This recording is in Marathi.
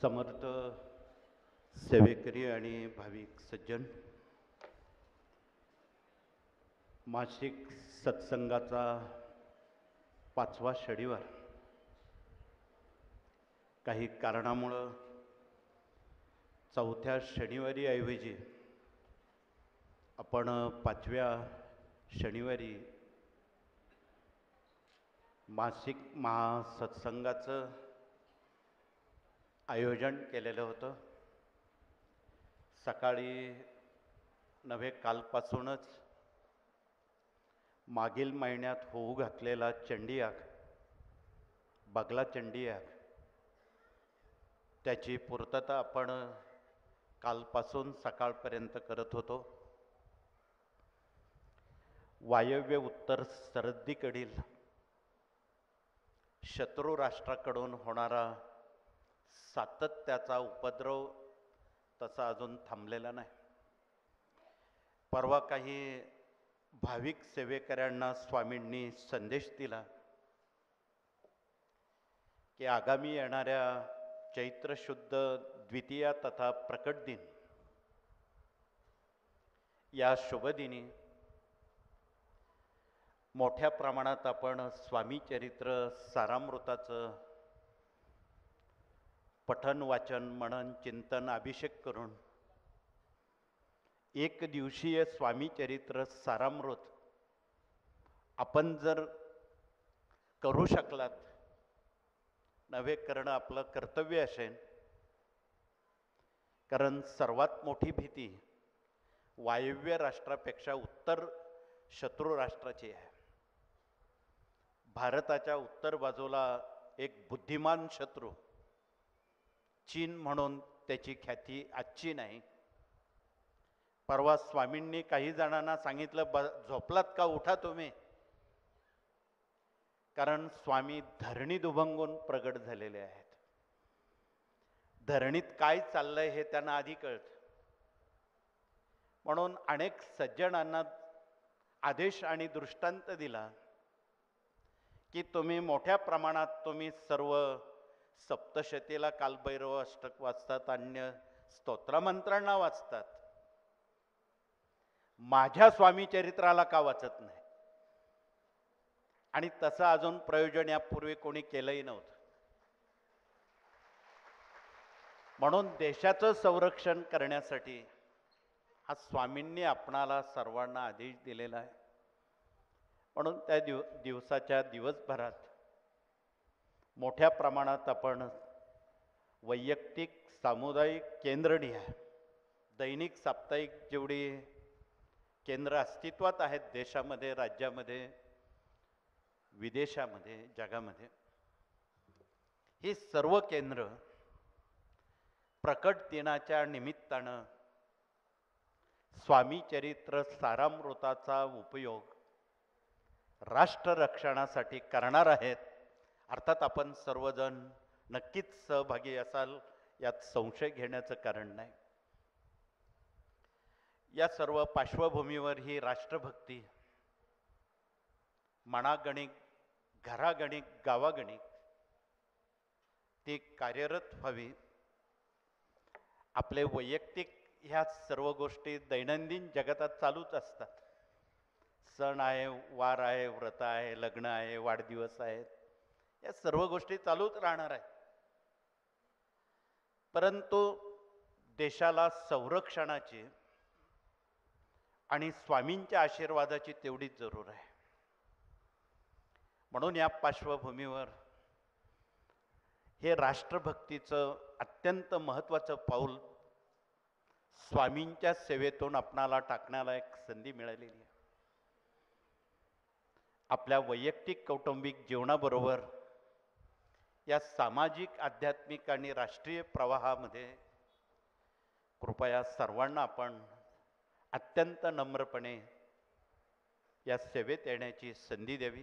समर्थ सेवेकरी आणि भाविक सज्जन मासिक सत्संगाचा पाचवा शनिवार. काही कारणामुळं चौथ्या शनिवारी ऐवजी आपण पाचव्या शनिवारी मासिक महासत्संगाचं आयोजन केलेलं होतं. सकाळी नव्हे कालपासूनच मागील महिन्यात होऊ घातलेला चंडीयाग बगला चंडीयाग त्याची पूर्तता आपण कालपासून सकाळपर्यंत करत होतो. वायव्य उत्तर सरहद्दीकडील शत्रू राष्ट्राकडून होणारा सातत्याचा उपद्रव तसा अजून थांबलेला नाही. परवा काही भाविक सेवेकऱ्यांना स्वामींनी संदेश दिला की आगामी येणाऱ्या चैत्र शुद्ध द्वितीया तथा प्रकट दिन या शुभदिनी मोठ्या प्रमाणात आपण स्वामी चरित्र सारामृताचं पठन वाचन मनन चिंतन अभिषेक करून. एक दिवसीय स्वामी चरित्र सारामृत. आपण जर करू शकलात नव्हे करणं आपलं कर्तव्य असेल. कारण सर्वात मोठी भीती वायव्य राष्ट्रापेक्षा उत्तर शत्रू राष्ट्राची आहे. भारताच्या उत्तर बाजूला एक बुद्धिमान शत्रू चीन म्हणून त्याची ख्याती आजची नाही. परवा स्वामींनी काही जणांना सांगितलं ब झोपलात का? उठा तुम्ही. कारण स्वामी धरणी दुभंगून प्रगट झालेले आहेत. धरणीत काय चाललंय हे त्यांना आधी कळतं. म्हणून अनेक सज्जनांना आदेश आणि दृष्टांत दिला की तुम्ही मोठ्या प्रमाणात तुम्ही सर्व सप्तशतीला कालभैरव अष्टक वाचतात अन्य स्तोत्रमंत्रांना वाचतात. माझ्या स्वामी चरित्राला का वाचत नाही? आणि तसं अजून प्रयोजन यापूर्वी कोणी केलंही नव्हतं. म्हणून देशाचं संरक्षण करण्यासाठी हा स्वामींनी आपणाला सर्वांना आदेश दिलेला आहे. म्हणून त्या दिव दिवसाच्या दिवसभरात मोठ्या प्रमाणात आपण वैयक्तिक सामुदायिक केंद्रनिहाय दैनिक साप्ताहिक जेवढी केंद्र अस्तित्वात आहेत देशामध्ये राज्यामध्ये विदेशामध्ये जगामध्ये ही सर्व केंद्र प्रकट दिनाच्या निमित्तानं स्वामी चरित्र सारामृताचा उपयोग राष्ट्ररक्षणासाठी करणार आहेत. अर्थात आपण सर्वजण नक्कीच सहभागी असाल यात संशय घेण्याचं कारण नाही. या सर्व पार्श्वभूमीवर ही राष्ट्रभक्ती मनागणिक घरागणिक गावागणिक ती कार्यरत व्हावी. आपले वैयक्तिक ह्या सर्व गोष्टी दैनंदिन जगतात चालूच असतात. सण आहे वार आहे व्रत आहे लग्न आहे वाढदिवस आहेत. या सर्व गोष्टी चालूच राहणार आहेत. परंतु देशाला संरक्षणाची आणि स्वामींच्या आशीर्वादाची तेवढीच जरूर आहे. म्हणून या पार्श्वभूमीवर हे राष्ट्रभक्तीचं अत्यंत महत्त्वाचं पाऊल स्वामींच्या सेवेतून आपणाला टाकण्याला एक संधी मिळालेली आहे. आपल्या वैयक्तिक कौटुंबिक जीवनाबरोबर या सामाजिक आध्यात्मिक आणि राष्ट्रीय प्रवाहामध्ये कृपया सर्वांना आपण अत्यंत नम्रपणे या सेवेत येण्याची संधी द्यावी.